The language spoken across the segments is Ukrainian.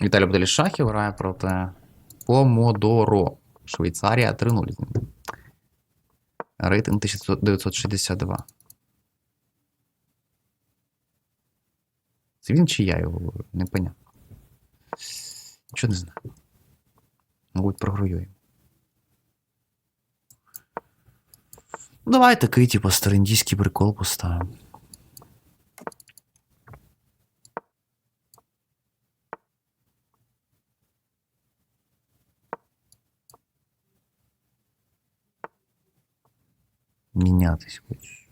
Віталій Бделішахів грає проти Помодоро. Швейцарія 3-0. Рейтинг 1962. Це він чи я його говорю? Непонятно. Нічого не знаю. Мабуть, програю йому. Ну, давай такий, типу, стариндійський прикол поставимо. Мінятись хочеш.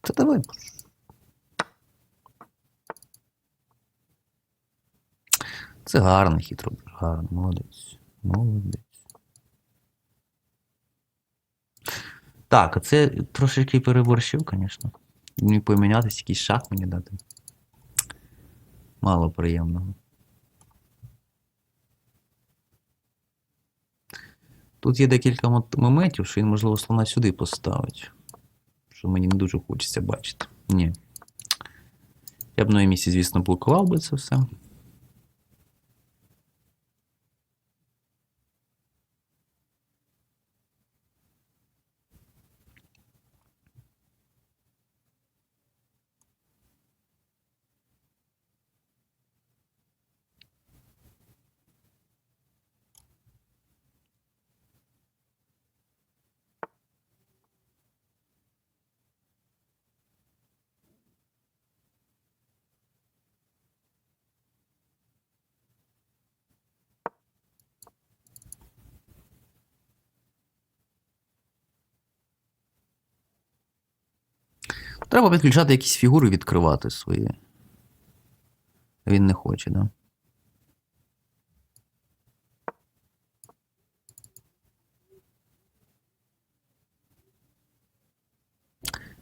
Та давай. Це гарно, хитро, гарно. Молодець. Молодець. Так, а це трошечки переборщив, звісно. Міг помінятися, якийсь шах мені дати. Мало приємного. Тут є декілька моментів, що він, можливо, слона сюди поставить. Що мені не дуже хочеться бачити. Ні. Я б на місці, звісно, блокував би це все. Треба підключати якісь фігури, відкривати свої. Він не хоче, да?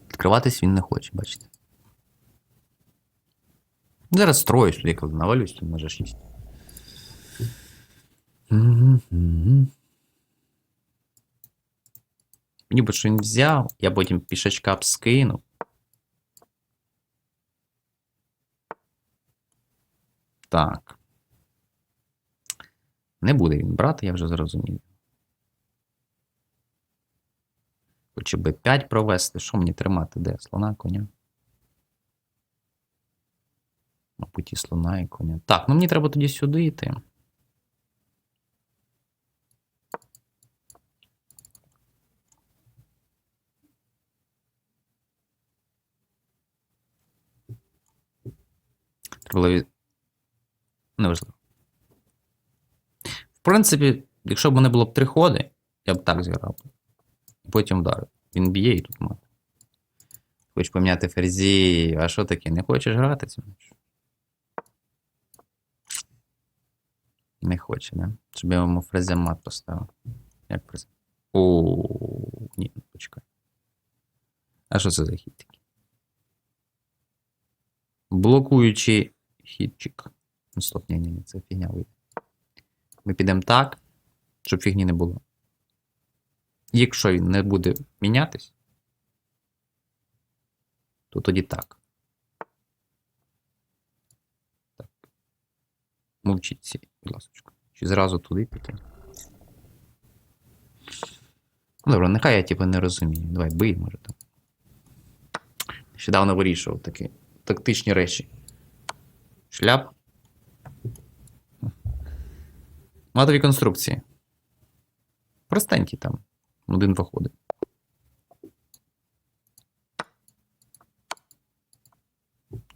Відкриватись він не хоче, бачите. Зараз строю, що я коли навалюсь, то може 6. Мені би що він взяв, я потім пішачка б скинув. Так. Не буде він брати, я вже зрозумів. Хоче би 5 провести. Що мені тримати? Де? Слона, коня? Мабуть, і слона і коня. Так, ну мені треба тоді сюди йти. Треба Неважливо. В принципі, якщо б мене було б три ходи, я б так зіграв. Потім вдарив. Він б'є і тут мати. Хочеш поміняти ферзі, а що таке? Не хочеш грати цим? Не хоче, да? Щоб я йому фрезя мат поставив. Як фрезя? О, ні, почекай. А що це за хід такий? Блокуючий хідчик. Ну, стоп, ні, ні, ні, це фігня вийде. Ми підемо так, щоб фігні не було. Якщо він не буде мінятись, то тоді так. Так. Мовчіть ці, будь ласка. Чи зразу туди піти? Добре, нехай я типу не розумію. Давай бий, може там. Нещодавно вирішував такі тактичні речі. Шляп. Матові конструкції. Простенькі там. Один виходить.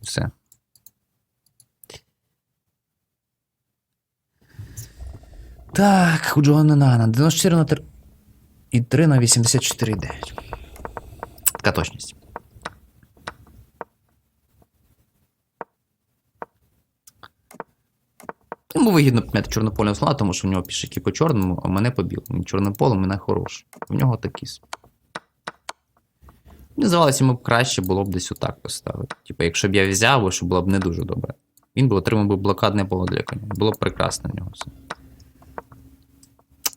Все. Так, Худжоана Нана. 94 на 3. І 3 на 84,9. Така точність. Йому вигідно поміняти чорнопольного слона, тому що в нього пішаки по чорному, а мене по білому. Чорним полем мене хороший. В нього такі. Мені здавалося, йому б краще було б десь отак поставити. Типу, якщо б я взяв, що було б не дуже добре. Він би отримав би блокадне поле для коня. Було б прекрасно в нього все.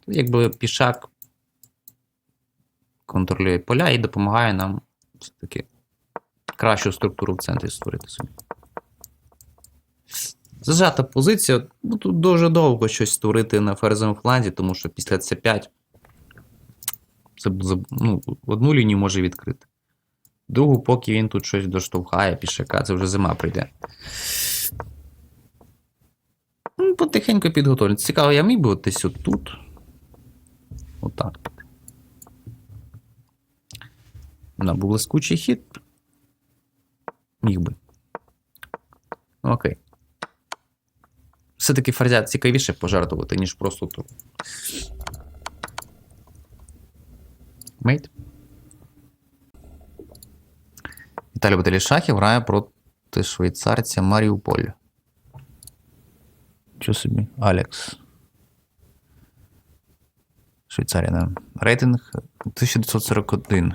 Тут Якби пішак контролює поля і допомагає нам все-таки кращу структуру в центрі створити собі. Зажата позиція. Ну, тут дуже довго щось створити на ферзовому фланзі, тому що після c5 це ну, одну лінію може відкрити. Другу, поки він тут щось доштовхає, пішака, це вже зима прийде. Ну, потихеньку підготовлюється. Цікаво, я міг би от десь отут. Отак. На був блискучий хід. Міг би. Ну, окей. Все-таки ферзя цікавіше пожертвувати, ніж просто тут. Мейт. Віталій Баталішахів грає проти швейцарця Маріуполь. Що собі? Алекс. Швейцарія, да. Рейтинг 1941.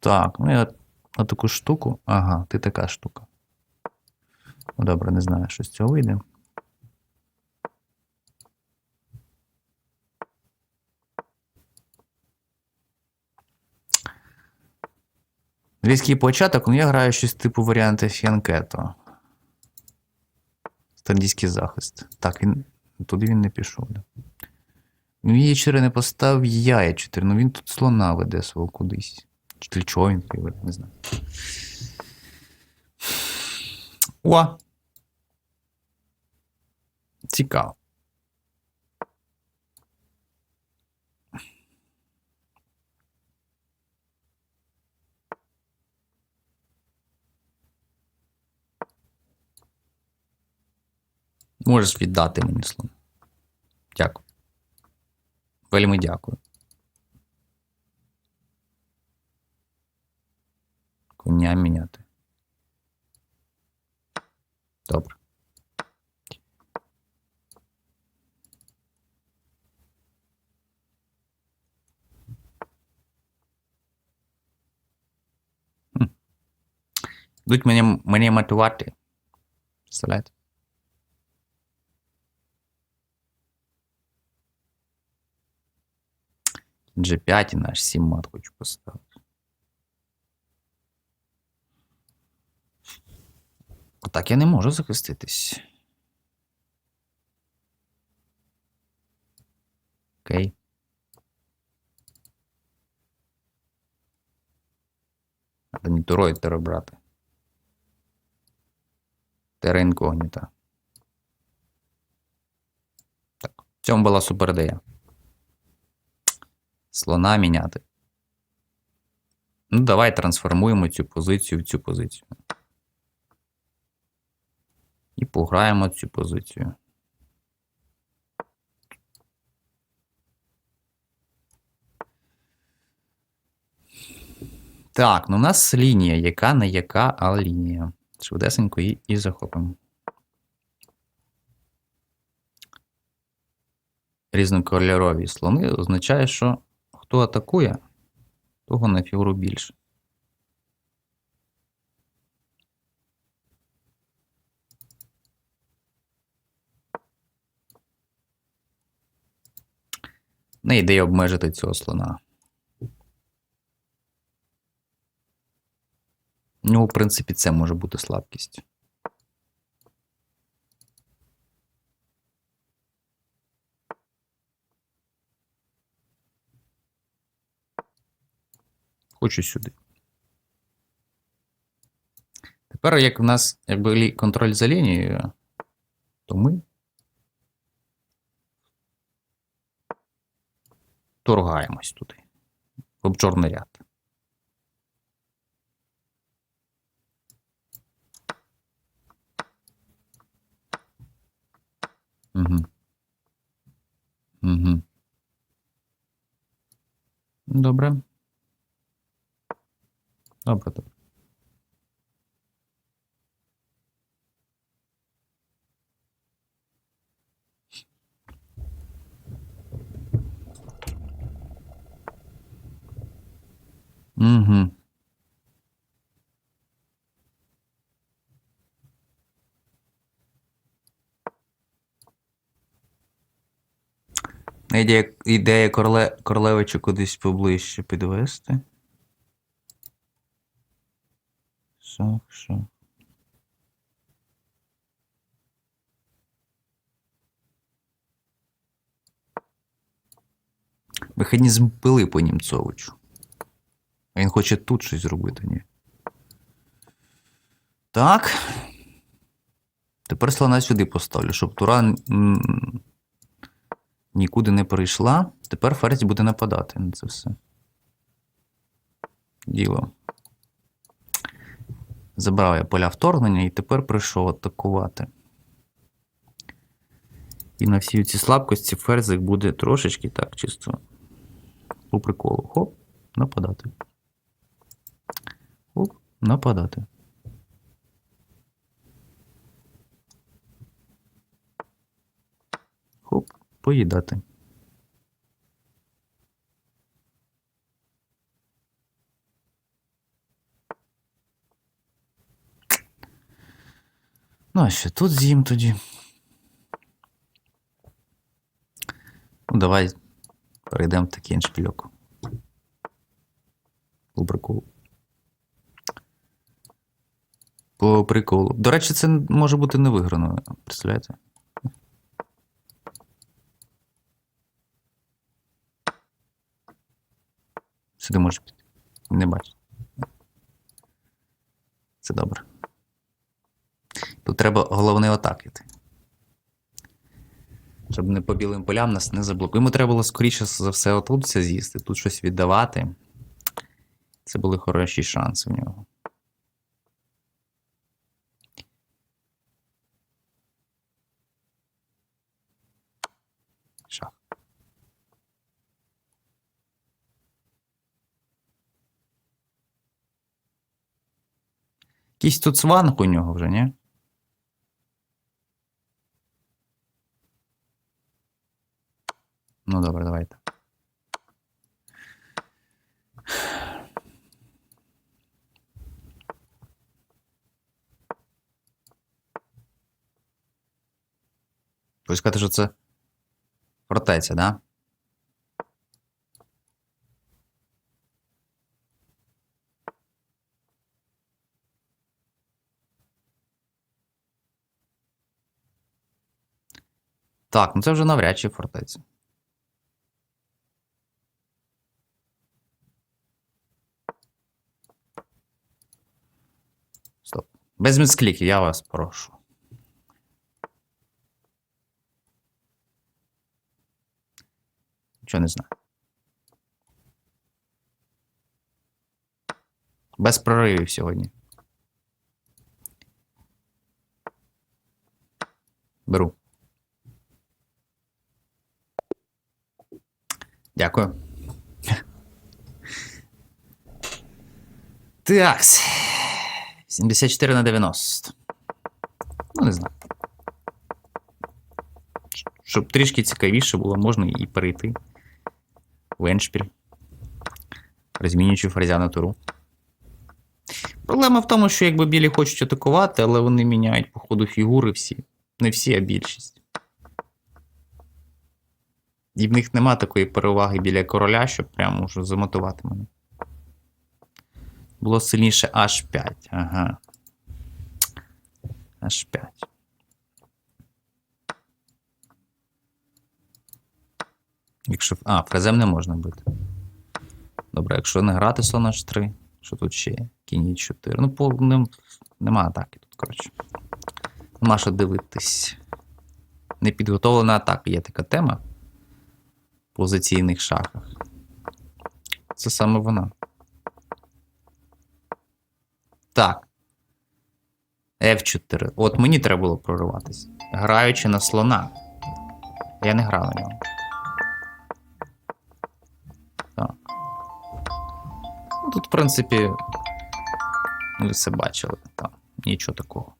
Так, ну я на таку штуку. Ага, ти така штука. Ну, добре, не знаю, що з цього вийде. Різкий початок, ну я граю щось типу варіанти Фіанкето. Стандійський захист. Так, він. Туди він не пішов. Він є 4 не поставив, я є 4. Ну він тут слона веде свого кудись. Чи чого він приведе, не знаю. О! Цікаво. Можеш віддати мені слон. Дякую. Вельми дякую. Коня міняти. Добре. Хм. Будуть мене, мене матувати. Представляєте? G5 і наш 7 мат хочу поставити. Так я не можу захиститись. Окей. Надо не турой брати. Терра інкогніта. Так, в цьому була супер ідея. Слона міняти. Ну, давай трансформуємо цю позицію в цю позицію. І пограємо цю позицію. Так, ну у нас лінія, яка не яка, а лінія. Швидесенько її і захопимо. Різнокольорові слони означає, що хто атакує, того на фігуру більше. Не ідея обмежити цього слона. Ну, в принципі, це може бути слабкість. Хочу сюди. Тепер, як в нас якби контроль за лінією, то ми торгаємось туди. В чорний ряд. Угу. Угу. Добре. Добре, добре. Угу. Ідея, ідея Корле, Корлевича кудись поближче підвести. Сакша. Механізм пили по Німцовичу. А він хоче тут щось зробити, ні. Так. Тепер слона сюди поставлю, щоб тура нікуди не перейшла. Тепер ферзь буде нападати на це все. Діло. Забрав я поля вторгнення і тепер прийшов атакувати. І на всі ці слабкості ферзик буде трошечки так, чисто по приколу. Хоп, нападати. Нападати. Хоп, поїдати. Ну, а що тут з'їм тоді? Ну, давай перейдемо в такий шпільок. По приколу. По приколу. До речі, це може бути не виграно, представляєте? Сюди може піти. Не бачу. Це добре. Тут треба головне отак іти. Щоб не по білим полям нас не заблокує. Йому треба було скоріше за все отут все з'їсти, тут щось віддавати. Це були хороші шанси в нього. Шах. Якийсь тут сванг у нього вже, ні? Ну, добре, давайте. Хочу сказати, що це фортеця, да? Так, ну це вже навряд чи фортеця. Стоп. Без мискліків, я вас прошу. Нічого не знаю. Без проривів сьогодні. Беру. Дякую. Такс. 74 на 90. Ну, не знаю. Щоб трішки цікавіше було, можна і перейти в еншпіль, розмінюючи ферзя туру. Проблема в тому, що якби білі хочуть атакувати, але вони міняють по ходу фігури всі. Не всі, а більшість. І в них нема такої переваги біля короля, щоб прямо вже замотувати мене. Було сильніше H5. Ага. H5. Якщо. А, фрезем не можна бити. Добре, якщо не грати слон H3, що тут ще є? Кінь 4. Ну, по ним нема атаки тут, коротше. Нема що дивитись. Непідготовлена атака. Є така тема позиційних шахах. Це саме вона. Так. F4. От мені треба було прориватися. Граючи на слона. Я не грав на нього. Так. Ну, тут, в принципі, ви все бачили. Там нічого такого.